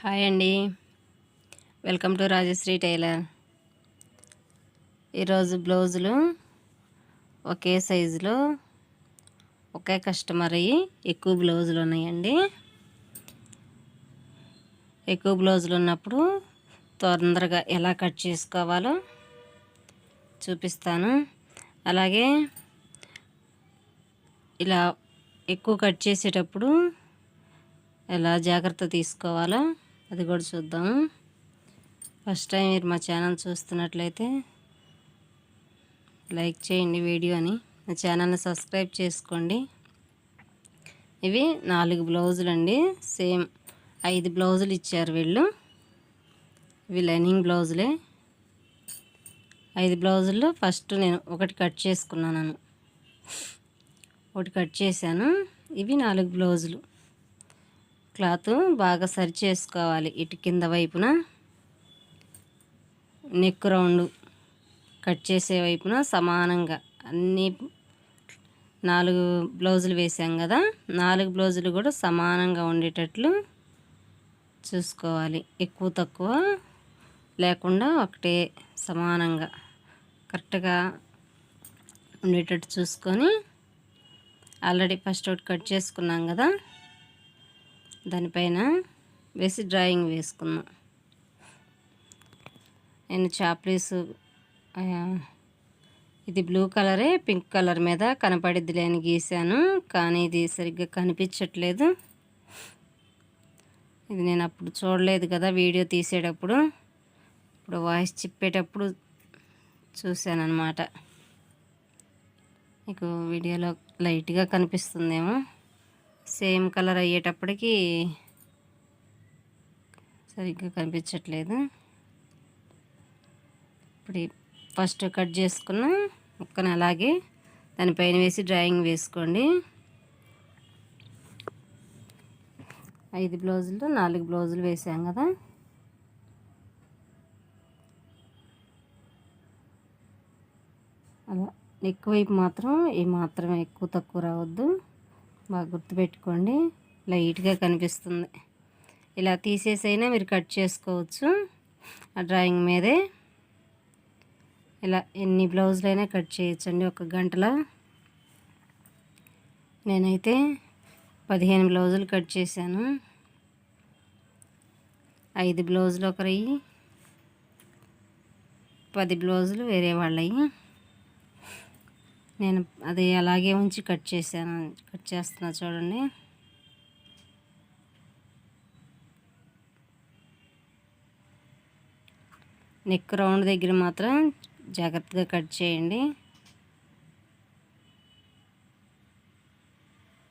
Hi అండి. Welcome to Rajashree tailor. ఈరోజు బ్లౌజులు ఒకే సైజులో ఒకే కస్టమర్ అయ్యి ఎక్కువ బ్లౌజులు ఉన్నాయండి. ఎక్కువ బ్లౌజులు ఉన్నప్పుడు తొందరగా ఎలా కట్ చేసుకోవాలో చూపిస్తాను. అలాగే ఇలా ఎక్కువ కట్ చేసేటప్పుడు ఎలా జాగ్రత్త తీసుకోవాలో అది కూడా చూద్దాం. ఫస్ట్ టైం మీరు మా ఛానల్ చూస్తున్నట్లయితే లైక్ చేయండి వీడియోని మా ఛానల్ని సబ్స్క్రైబ్ చేసుకోండి. ఇవి నాలుగు బ్లౌజులు అండి. సేమ్ ఐదు బ్లౌజులు ఇచ్చారు వీళ్ళు. ఇవి లైనింగ్ బ్లౌజులే ఐదు బ్లౌజుల్లో ఫస్ట్ నేను ఒకటి కట్ చేసుకున్నాను. ఒకటి కట్ చేశాను. ఇవి నాలుగు బ్లౌజులు క్లాత్ బాగా సరి చేసుకోవాలి. ఇటు కింద వైపున నెక్ రౌండ్ కట్ చేసే వైపున సమానంగా అన్ని నాలుగు బ్లౌజులు వేసాం కదా నాలుగు బ్లౌజులు కూడా సమానంగా ఉండేటట్లు చూసుకోవాలి. ఎక్కువ తక్కువ లేకుండా ఒకటే సమానంగా కరెక్ట్గా ఉండేటట్టు చూసుకొని ఆల్రెడీ ఫస్ట్ ఒకటి కట్ చేసుకున్నాం కదా దానిపైన వేసి డ్రాయింగ్ వేసుకున్నా. నేను చాప్లీసు ఇది బ్లూ కలరే పింక్ కలర్ మీద కనపడిద్ది లేని గీసాను కానీ ఇది సరిగ్గా కనిపించట్లేదు. ఇది నేను అప్పుడు చూడలేదు కదా వీడియో తీసేటప్పుడు. ఇప్పుడు వాయిస్ చెప్పేటప్పుడు చూశాను అనమాట మీకు వీడియోలో లైట్గా కనిపిస్తుందేమో. సేమ్ కలర్ అయ్యేటప్పటికి సరిగ్గా కనిపించట్లేదు. ఇప్పుడు ఫస్ట్ కట్ చేసుకున్న ముక్కను అలాగే దానిపైన వేసి డ్రాయింగ్ వేసుకోండి. ఐదు బ్లౌజులు నాలుగు బ్లౌజులు వేసాం కదా. అలా ఎక్కువైపు మాత్రం ఏ మాత్రం ఎక్కువ తక్కువ రావద్దు. బాగా గుర్తుపెట్టుకోండి. లైట్గా కనిపిస్తుంది. ఇలా తీసేసైనా మీరు కట్ చేసుకోవచ్చు. ఆ డ్రాయింగ్ మీదే ఇలా ఎన్ని బ్లౌజులైనా కట్ చేయొచ్చండి ఒక గంటలో. నేనైతే పదిహేను బ్లౌజులు కట్ చేశాను. ఐదు బ్లౌజులు ఒకరయ్యి పది బ్లౌజులు వేరే వాళ్ళవి నేను అది అలాగే ఉంచి కట్ చేశాను. కట్ చేస్తున్నా చూడండి. నెక్ రౌండ్ దగ్గర మాత్రం జాగ్రత్తగా కట్ చేయండి.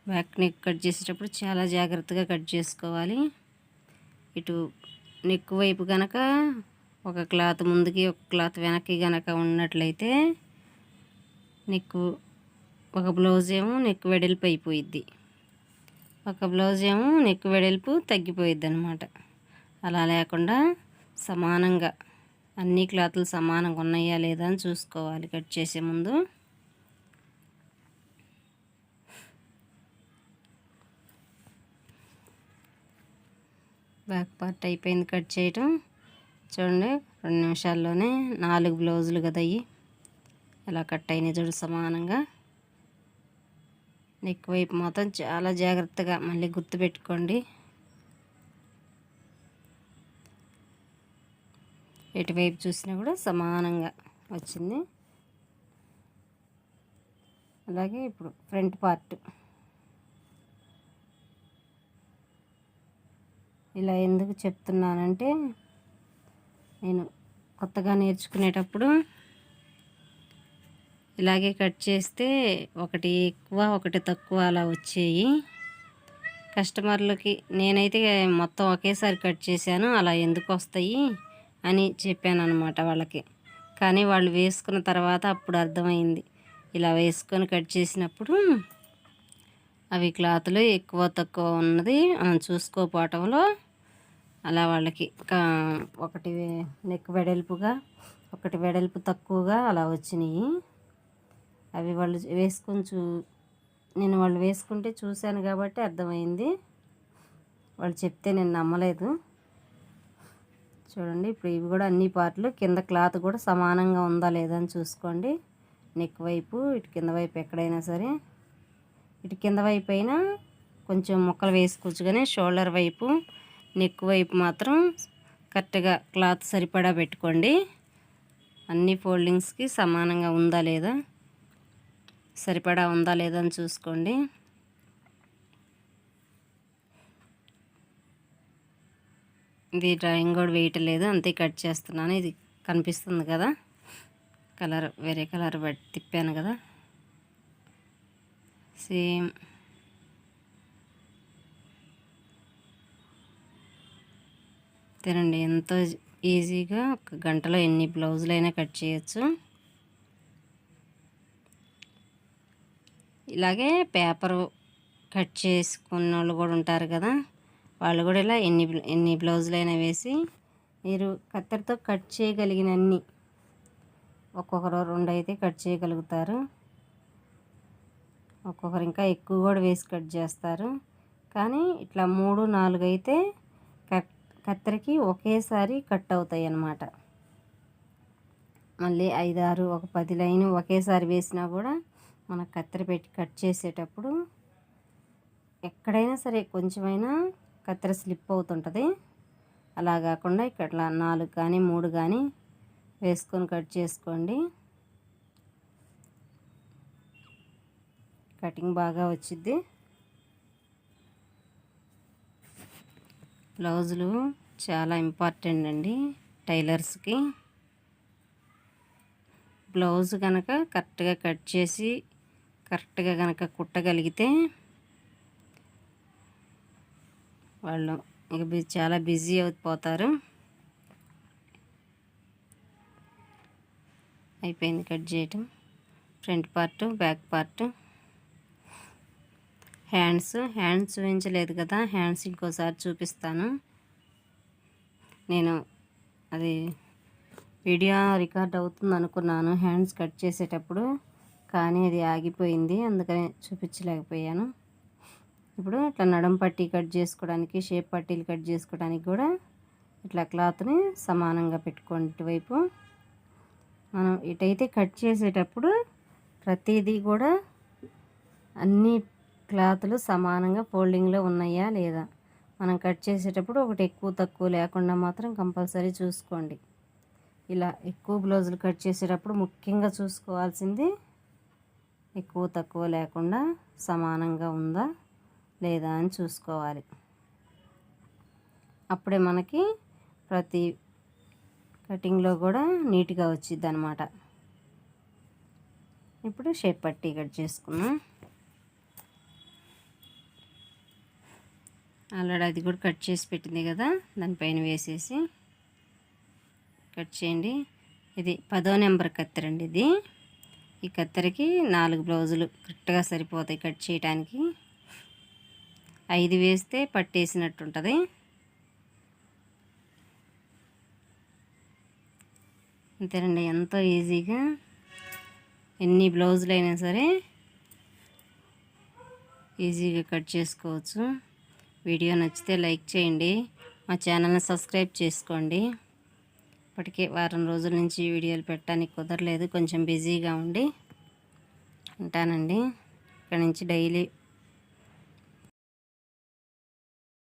బ్యాక్ నెక్ కట్ చేసేటప్పుడు చాలా జాగ్రత్తగా కట్ చేసుకోవాలి. ఇటు నెక్ వైపు కనుక ఒక క్లాత్ ముందుకి ఒక క్లాత్ వెనక్కి కనుక ఉన్నట్లయితే నెక్ ఒక బ్లౌజ్ ఏమో నెక్ వెడల్పు అయిపోయిద్ది. ఒక బ్లౌజ్ ఏమో నెక్ వెడల్పు తగ్గిపోయిద్ది అనమాట అలా లేకుండా సమానంగా అన్ని క్లాతులు సమానంగా ఉన్నాయా లేదా అని చూసుకోవాలి. కట్ చేసే ముందు బ్యాక్ పార్ట్ అయిపోయింది కట్ చేయటం. చూడండి రెండు నిమిషాల్లోనే నాలుగు బ్లౌజులు కదా అయ్యి ఎలా కట్ అయిన చూడు సమానంగా. నెక్ వైపు మాత్రం చాలా జాగ్రత్తగా మళ్ళీ గుర్తుపెట్టుకోండి ఎటువైపు చూసినా కూడా సమానంగా వచ్చింది. అలాగే ఇప్పుడు ఫ్రంట్ పార్ట్. ఇలా ఎందుకు చెప్తున్నానంటే నేను కొత్తగా నేర్చుకునేటప్పుడు ఇలాగే కట్ చేస్తే ఒకటి ఎక్కువ ఒకటి తక్కువ అలా వచ్చేయి. కస్టమర్లకి నేనైతే మొత్తం ఒకేసారి కట్ చేశాను అలా ఎందుకు వస్తాయి అని చెప్పాను అనమాట వాళ్ళకి. కానీ వాళ్ళు వేసుకున్న తర్వాత అప్పుడు అర్థమైంది. ఇలా వేసుకొని కట్ చేసినప్పుడు అవి క్లాతులు ఎక్కువ తక్కువ ఉన్నది మనం చూసుకోపోవటంలో అలా వాళ్ళకి ఒకటి నెక్ వెడల్పుగా ఒకటి వెడల్పు తక్కువగా అలా వచ్చినాయి. అవి వాళ్ళు వేసుకొని చూ నేను వాళ్ళు వేసుకుంటే చూశాను కాబట్టి అర్థమైంది. వాళ్ళు చెప్తే నేను నమ్మలేదు. చూడండి ఇప్పుడు ఇవి కూడా అన్ని పార్ట్లు. కింద క్లాత్ కూడా సమానంగా ఉందా లేదా అని చూసుకోండి. నెక్ వైపు ఇటు కింద వైపు ఎక్కడైనా సరే. ఇటు కింద వైపు అయినా కొంచెం ముక్కలు వేసుకోవచ్చు కానీ షోల్డర్ వైపు నెక్ వైపు మాత్రం కరెక్ట్గా క్లాత్ సరిపడా పెట్టుకోండి. అన్ని ఫోల్డింగ్స్కి సమానంగా ఉందా లేదా సరిపడా ఉందా లేదా అని చూసుకోండి. ఇది డ్రాయింగ్ కూడా వేయటం అంతే కట్ చేస్తున్నాను. ఇది కనిపిస్తుంది కదా. కలర్ వేరే కలర్ బట్టి తిప్పాను కదా. సేమ్. తినండి ఎంతో ఈజీగా ఒక గంటలో ఎన్ని బ్లౌజులైనా కట్ చేయొచ్చు. ఇలాగే పేపర్ కట్ చేసుకున్న వాళ్ళు కూడా ఉంటారు కదా వాళ్ళు కూడా ఇలా ఎన్ని ఎన్ని బ్లౌజులైనా వేసి మీరు కత్తెరతో కట్ చేయగలిగినన్ని ఒక్కొక్కరు రెండు అయితే కట్ చేయగలుగుతారు. ఒక్కొక్కరు ఇంకా ఎక్కువ కూడా వేసి కట్ చేస్తారు. కానీ ఇట్లా మూడు నాలుగు అయితే కట్ కత్తెరకి ఒకేసారి కట్ అవుతాయి అన్నమాట మళ్ళీ ఐదు ఆరు ఒక పది లైన్ ఒకేసారి వేసినా కూడా మన కత్తెర పెట్టి కట్ చేసేటప్పుడు ఎక్కడైనా సరే కొంచెమైనా కత్తెర స్లిప్ అవుతుంటుంది. అలా కాకుండా ఇక్కడ నాలుగు కానీ మూడు కానీ వేసుకొని కట్ చేసుకోండి. కటింగ్ బాగా వచ్చిద్ది. బ్లౌజులు చాలా ఇంపార్టెంట్ అండి టైలర్స్కి. బ్లౌజ్ కనుక కరెక్ట్గా కట్ చేసి కరెక్ట్గా కనుక కుట్టగలిగితే వాళ్ళు ఇక చాలా బిజీ అయిపోతారు. అయిపోయింది కట్ చేయటం. Front part back part. Hands hands చూపించలేదు కదా హ్యాండ్స్ ఇంకోసారి చూపిస్తాను. నేను అది వీడియో రికార్డ్ అవుతుంది అనుకున్నాను హ్యాండ్స్ కట్ చేసేటప్పుడు. కానీ అది ఆగిపోయింది. అందుకని చూపించలేకపోయాను. ఇప్పుడు ఇట్లా నడం పట్టీ కట్ చేసుకోవడానికి షేప్ పట్టీలు కట్ చేసుకోవడానికి కూడా ఇట్లా క్లాత్ని సమానంగా పెట్టుకోండి ఇటువైపు. మనం ఇటైతే కట్ చేసేటప్పుడు ప్రతిదీ కూడా అన్ని క్లాతులు సమానంగా ఫోల్డింగ్లో ఉన్నాయా లేదా? మనం కట్ చేసేటప్పుడు ఒకటి ఎక్కువ తక్కువ లేకుండా మాత్రం కంపల్సరీ చూసుకోండి. ఇలా ఎక్కువ బ్లౌజులు కట్ చేసేటప్పుడు ముఖ్యంగా చూసుకోవాల్సింది ఎక్కువ తక్కువ లేకుండా సమానంగా ఉందా లేదా అని చూసుకోవాలి. అప్పుడే మనకి ప్రతి కటింగ్లో కూడా నీట్గా వచ్చిద్ది అనమాట ఇప్పుడు షేప్ పట్టి కట్ చేసుకున్నాం ఆల్రెడీ అది కూడా కట్ చేసి పెట్టింది కదా దానిపైన వేసేసి కట్ చేయండి. ఇది పదో నెంబర్ కత్తిరండి ఇది. ఈ కత్తెరకి నాలుగు బ్లౌజులు కరెక్ట్గా సరిపోతాయి కట్ చేయడానికి ఐదు వేస్తే పట్టేసినట్టు ఉంటుంది అంతేనండి ఎంతో ఈజీగా ఎన్ని బ్లౌజులు అయినా సరే ఈజీగా కట్ చేసుకోవచ్చు. వీడియో నచ్చితే లైక్ చేయండి. మా ఛానల్ని సబ్స్క్రైబ్ చేసుకోండి. ఇప్పటికే వారం రోజుల నుంచి వీడియోలు పెట్టడానికి కుదరలేదు. కొంచెం బిజీగా ఉండి ఉంటానండి. ఇక్కడ నుంచి డైలీ